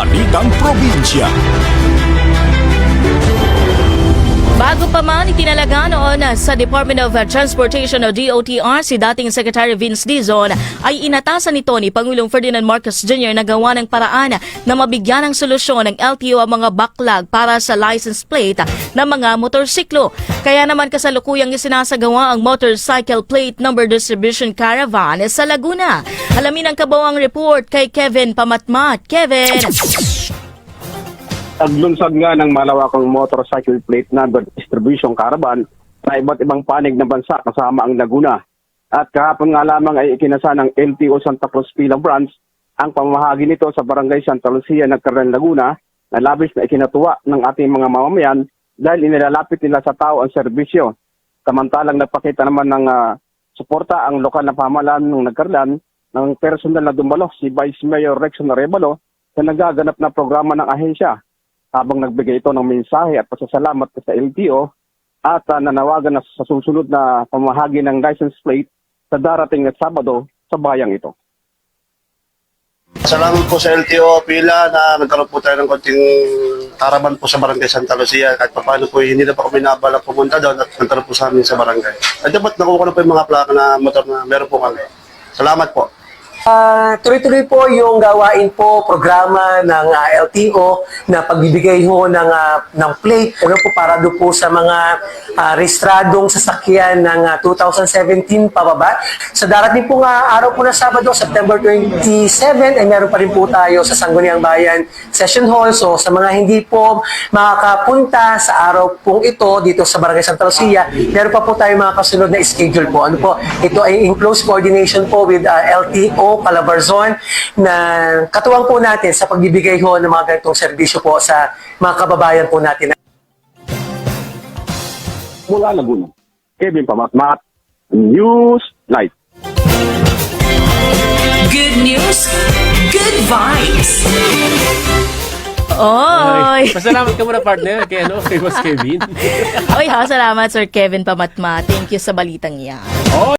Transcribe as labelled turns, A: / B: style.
A: Balitang Probinsya.
B: Bago pa man itinalaga noon sa Department of Transportation o DOTR si dating Secretary Vince Dizon ay inatasan nito ni Pangulong Ferdinand Marcos Jr. na gawa ng paraan na mabigyan ng solusyon ng LTO ang mga backlog para sa license plate ng mga motorsiklo. Kaya naman kasalukuyang isinasagawa ang motorcycle plate number distribution caravan sa Laguna. Alamin ang kabawang report kay Kevin Pamatmat. Kevin!
C: Taglunsad nga ng malawakang motorcycle plate number distribution caravan sa iba't ibang panig ng bansa kasama ang Laguna. At kahapon nga lamang ay ikinasa ng LTO Santa Cruz Pila Branch ang pamahagi nito sa Barangay Santa Lucia, Nagkaran, Laguna na labis na ikinatuwa ng ating mga mamamayan dahil inilalapit nila sa tao ang serbisyo. Samantalang nagpakita naman ng ah, suporta ang lokal na pamahalaan ng Nagkarlan ng personal na dumalo si Vice Mayor Rexon Arevalo sa nagaganap na programa ng ahensya habang nagbigay ito ng mensahe at pasasalamat sa LTO at ah, nanawagan na sa susunod na pamahagi ng license plate sa darating na Sabado sa bayang ito.
D: Salamat po sa LTO Pila na nagkaroon po tayo ng konting karaban po sa Barangay Santa Lucia. Kahit pa paano po hindi na po kami nabala pumunta doon at nagkaroon po sa amin sa barangay. At dapat nakuha na po yung mga plaka na motor na meron po kami. Salamat po.
E: Ah, tuloy-tuloy po yung gawain po programa ng ah, LTO na pagbibigay ho ng ah, ng plate ano po para do po sa mga ah, rehistradong sasakyan ng ah, 2017 pababa. Sa darating po nga araw po na Sabado, September 27 ay meron pa rin po tayo sa Sangguniang Bayan Session Hall. So sa mga hindi po makakapunta sa araw pong ito dito sa Barangay Santa Lucia, meron pa po tayo mga kasunod na schedule po. Ano po? Ito ay in close coordination po with ah, LTO Calabarzon na katuwang po natin sa pagbibigay ho ng mga ganitong serbisyo po sa mga kababayan po natin.
C: Mula Laguna, Kevin Pamatmat, News Light.
F: Good news, good vibes.
B: Oy!
G: Pasalamat ka muna partner kay ano, kay Boss Kevin.
B: Oy ha, salamat Sir Kevin Pamatma. Thank you sa balitang yan.